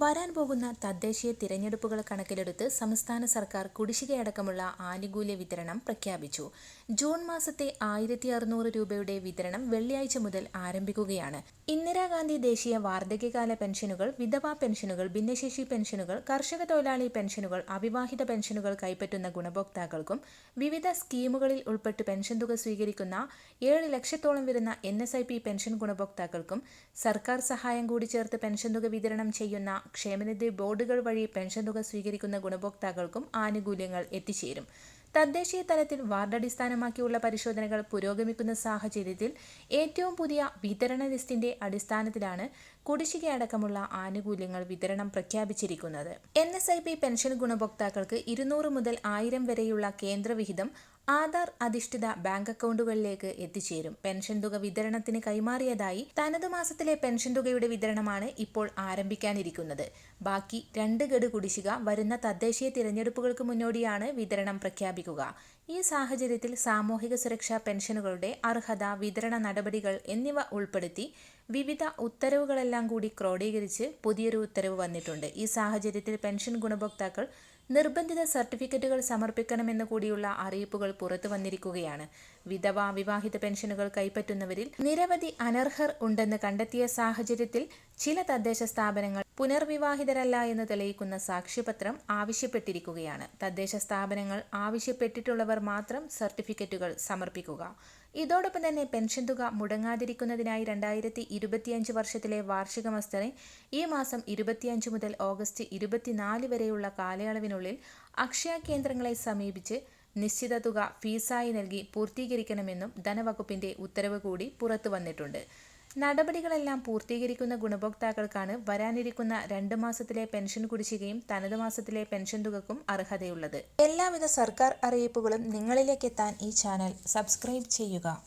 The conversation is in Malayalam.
വരാൻ പോകുന്ന തദ്ദേശീയ തിരഞ്ഞെടുപ്പുകൾ കണക്കിലെടുത്ത് സംസ്ഥാന സർക്കാർ കുടിശ്ശികയടക്കമുള്ള ആനുകൂല്യ വിതരണം പ്രഖ്യാപിച്ചു. ജൂൺ മാസത്തെ ആയിരത്തി അറുന്നൂറ് രൂപയുടെ വിതരണം വെള്ളിയാഴ്ച മുതൽ ആരംഭിക്കുകയാണ്. ഇന്ദിരാഗാന്ധി ദേശീയ വാർദ്ധക്യകാല പെൻഷനുകൾ വിധവാ പെൻഷനുകൾ ഭിന്നശേഷി പെൻഷനുകൾ കർഷക തൊഴിലാളി പെൻഷനുകൾ അവിവാഹിത പെൻഷനുകൾ കൈപ്പറ്റുന്ന ഗുണഭോക്താക്കൾക്കും വിവിധ സ്കീമുകളിൽ ഉൾപ്പെട്ട് പെൻഷൻ തുക സ്വീകരിക്കുന്ന ഏഴ് ലക്ഷത്തോളം വരുന്ന എൻ പെൻഷൻ ഗുണഭോക്താക്കൾക്കും സർക്കാർ സഹായം കൂടി ചേർത്ത് പെൻഷൻ തുക വിതരണം ചെയ്യുന്ന ക്ഷേമനിധി ബോർഡുകൾ വഴി പെൻഷൻ തുക സ്വീകരിക്കുന്ന ഗുണഭോക്താക്കൾക്കും ആനുകൂല്യങ്ങൾ എത്തിച്ചേരും. തദ്ദേശീയ തലത്തിൽ വാർഡടിസ്ഥാനമാക്കിയുള്ള പരിശോധനകൾ പുരോഗമിക്കുന്ന സാഹചര്യത്തിൽ ഏറ്റവും പുതിയ വിതരണ ലിസ്റ്റിന്റെ അടിസ്ഥാനത്തിലാണ് കുടിശ്ശികയടക്കമുള്ള ആനുകൂല്യങ്ങൾ വിതരണം പ്രഖ്യാപിച്ചിരിക്കുന്നത്. N S I P pension ഗുണഭോക്താക്കൾക്ക് ഇരുന്നൂറ് മുതൽ ആയിരം വരെയുള്ള കേന്ദ്രവിഹിതം ആധാർ അധിഷ്ഠിത ബാങ്ക് അക്കൗണ്ടുകളിലേക്ക് എത്തിച്ചേരും. പെൻഷൻ തുക വിതരണത്തിന് കൈമാറിയതായി തനത് മാസത്തിലെ പെൻഷൻ തുകയുടെ വിതരണമാണ് ഇപ്പോൾ ആരംഭിക്കാനിരിക്കുന്നത്. ബാക്കി രണ്ട് ഗഡു കുടിശ്ശിക വരുന്ന തദ്ദേശീയ തിരഞ്ഞെടുപ്പുകൾക്ക് മുന്നോടിയാണ് വിതരണം പ്രഖ്യാപിക്കുക. ഈ സാഹചര്യത്തിൽ സാമൂഹിക സുരക്ഷാ പെൻഷനുകളുടെ അർഹത വിതരണ നടപടികൾ എന്നിവ ഉൾപ്പെടുത്തി വിവിധ ഉത്തരവുകളെല്ലാം കൂടി ക്രോഡീകരിച്ച് പുതിയൊരു ഉത്തരവ് വന്നിട്ടുണ്ട്. ഈ സാഹചര്യത്തിൽ പെൻഷൻ ഗുണഭോക്താക്കൾ നിർബന്ധിത സർട്ടിഫിക്കറ്റുകൾ സമർപ്പിക്കണമെന്ന് കൂടിയുള്ള അറിയിപ്പുകൾ പുറത്തു വന്നിരിക്കുകയാണ്. വിധവാ വിവാഹിത പെൻഷനുകൾ കൈപ്പറ്റുന്നവരിൽ നിരവധി അനർഹർ ഉണ്ടെന്ന് കണ്ടെത്തിയ സാഹചര്യത്തിൽ ചില തദ്ദേശ സ്ഥാപനങ്ങൾ പുനർവിവാഹിതരല്ല എന്ന് തെളിയിക്കുന്ന സാക്ഷ്യപത്രം ആവശ്യപ്പെട്ടിരിക്കുകയാണ്. തദ്ദേശ സ്ഥാപനങ്ങൾ ആവശ്യപ്പെട്ടിട്ടുള്ളവർ മാത്രം സർട്ടിഫിക്കറ്റുകൾ സമർപ്പിക്കുക. ഇതോടൊപ്പം തന്നെ പെൻഷൻ തുക മുടങ്ങാതിരിക്കുന്നതിനായി രണ്ടായിരത്തി ഇരുപത്തിയഞ്ച് വർഷത്തിലെ വാർഷിക മസ്റ്ററിംഗ് ഈ മാസം ഇരുപത്തിയഞ്ച് മുതൽ ഓഗസ്റ്റ് ഇരുപത്തിനാല് വരെയുള്ള കാലയളവിനുള്ളിൽ അക്ഷയ കേന്ദ്രങ്ങളെ സമീപിച്ച് നിശ്ചിത തുക ഫീസായി നൽകി പൂർത്തീകരിക്കണമെന്നും ധനവകുപ്പിന്റെ ഉത്തരവ് കൂടി പുറത്തു വന്നിട്ടുണ്ട്. നടപടികളെല്ലാം പൂർത്തീകരിക്കുന്ന ഗുണഭോക്താക്കൾക്കാണ് വരാനിരിക്കുന്ന രണ്ട് മാസത്തിലെ പെൻഷൻ കുടിശ്ശികയും തനത് മാസത്തിലെ പെൻഷൻ തുകക്കും അർഹതയുള്ളത്. എല്ലാവിധ സർക്കാർ അറിയിപ്പുകളും നിങ്ങളിലേക്ക് എത്താൻ ഈ ചാനൽ സബ്സ്ക്രൈബ് ചെയ്യുക.